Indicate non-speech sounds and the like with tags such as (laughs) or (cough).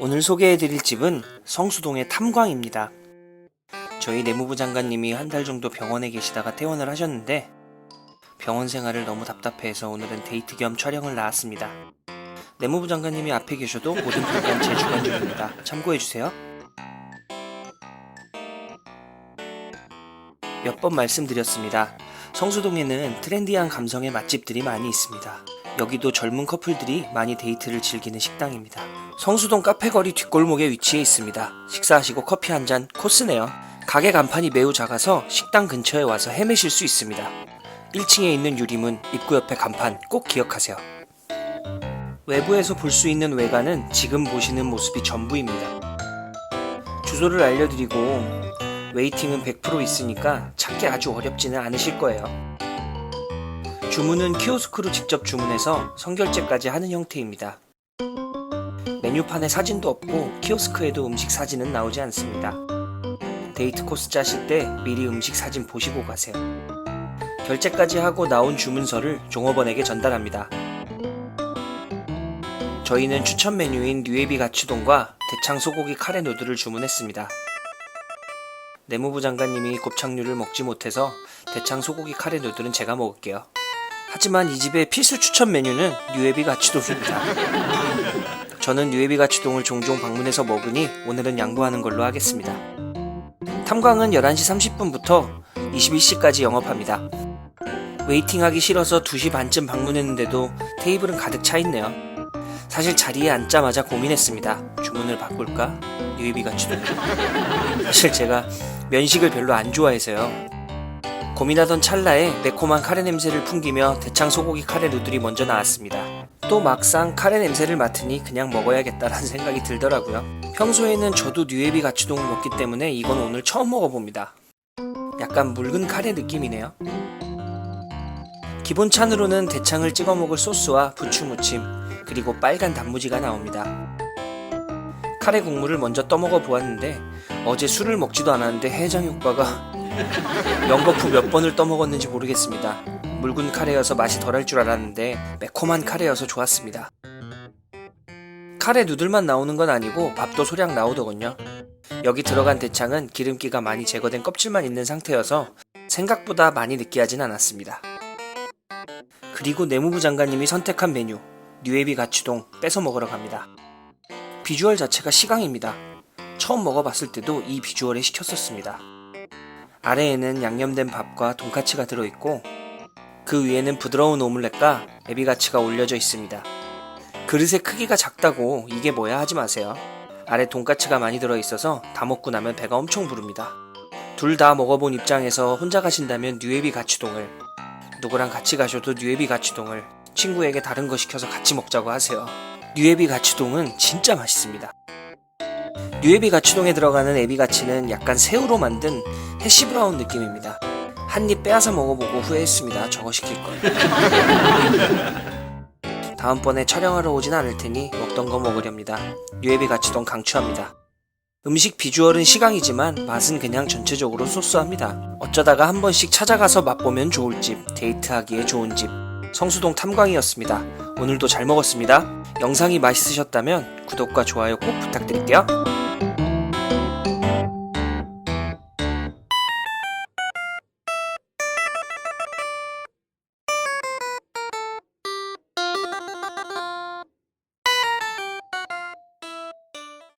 오늘 소개해드릴 집은 성수동의 탐광입니다. 저희 내무부 장관님이 한 달 정도 병원에 계시다가 퇴원을 하셨는데 병원 생활을 너무 답답해해서 오늘은 데이트 겸 촬영을 나왔습니다. 내무부 장관님이 앞에 계셔도 모든 평가는 제 주관적입니다. 참고해주세요. 몇 번 말씀드렸습니다. 성수동에는 트렌디한 감성의 맛집들이 많이 있습니다. 여기도 젊은 커플들이 많이 데이트를 즐기는 식당입니다. 성수동 카페거리 뒷골목에 위치해 있습니다. 식사하시고 커피 한 잔 코스네요. 가게 간판이 매우 작아서 식당 근처에 와서 헤매실 수 있습니다. 1층에 있는 유리문, 입구 옆에 간판 꼭 기억하세요. 외부에서 볼 수 있는 외관은 지금 보시는 모습이 전부입니다. 주소를 알려드리고 웨이팅은 100% 있으니까 찾기 아주 어렵지는 않으실 거예요. 주문은 키오스크로 직접 주문해서 선결제까지 하는 형태입니다. 메뉴판에 사진도 없고 키오스크에도 음식 사진은 나오지 않습니다. 데이트 코스 짜실 때 미리 음식 사진 보시고 가세요. 결제까지 하고 나온 주문서를 종업원에게 전달합니다. 저희는 추천 메뉴인 뉴에비 가츠동과 대창 소고기 카레 누들을 주문했습니다. 내무부 장관님이 곱창류를 먹지 못해서 대창 소고기 카레 누들은 제가 먹을게요. 하지만 이 집의 필수 추천 메뉴는 뉴에비 가츠동입니다. 저는 뉴에비 가츠동을 종종 방문해서 먹으니 오늘은 양보하는 걸로 하겠습니다. 탐광은 11시 30분부터 21시까지 영업합니다. 웨이팅하기 싫어서 2시 반쯤 방문했는데도 테이블은 가득 차 있네요. 사실 자리에 앉자마자 고민했습니다. 주문을 바꿀까? 뉴에비 가츠동. 사실 제가 면식을 별로 안 좋아해서요. 고민하던 찰나에 매콤한 카레 냄새를 풍기며 대창 소고기 카레 누들이 먼저 나왔습니다. 또 막상 카레 냄새를 맡으니 그냥 먹어야겠다라는 생각이 들더라고요. 평소에는 저도 뉴에비 가츠동을 먹기 때문에 이건 오늘 처음 먹어봅니다. 약간 묽은 카레 느낌이네요. 기본 찬으로는 대창을 찍어 먹을 소스와 부추 무침, 그리고 빨간 단무지가 나옵니다. 카레 국물을 먼저 떠먹어 보았는데 어제 술을 먹지도 않았는데 해장 효과가 연거푸 몇 번을 떠먹었는지 모르겠습니다. 묽은 카레여서 맛이 덜할 줄 알았는데 매콤한 카레여서 좋았습니다. 카레 누들만 나오는 건 아니고 밥도 소량 나오더군요. 여기 들어간 대창은 기름기가 많이 제거된 껍질만 있는 상태여서 생각보다 많이 느끼하진 않았습니다. 그리고 내무부 장관님이 선택한 메뉴 뉴에비 가츠동 뺏어 먹으러 갑니다. 비주얼 자체가 시강입니다. 처음 먹어봤을 때도 이 비주얼에 시켰었습니다. 아래에는 양념된 밥과 돈까츠가 들어있고 그 위에는 부드러운 오믈렛과 에비가츠가 올려져 있습니다. 그릇의 크기가 작다고 이게 뭐야 하지 마세요. 아래 돈까츠가 많이 들어있어서 다 먹고 나면 배가 엄청 부릅니다. 둘 다 먹어본 입장에서 혼자 가신다면 뉴에비 가츠동을 누구랑 같이 가셔도 뉴에비 가츠동을 친구에게 다른 거 시켜서 같이 먹자고 하세요. 뉴에비 가츠동은 진짜 맛있습니다. 뉴에비 가츠동에 들어가는 에비가츠는 약간 새우로 만든 해시 브라운 느낌입니다. 한 입 빼앗아 먹어보고 후회했습니다. 저거 시킬 걸. (laughs) 다음번에 촬영하러 오진 않을 테니 먹던 거 먹으렵니다. 뉴에비 가츠동 강추합니다. 음식 비주얼은 시강이지만 맛은 그냥 전체적으로 소소합니다. 어쩌다가 한 번씩 찾아가서 맛보면 좋을 집, 데이트하기에 좋은 집. 성수동 탐광이었습니다. 오늘도 잘 먹었습니다. 영상이 맛있으셨다면 구독과 좋아요 꼭 부탁드릴게요.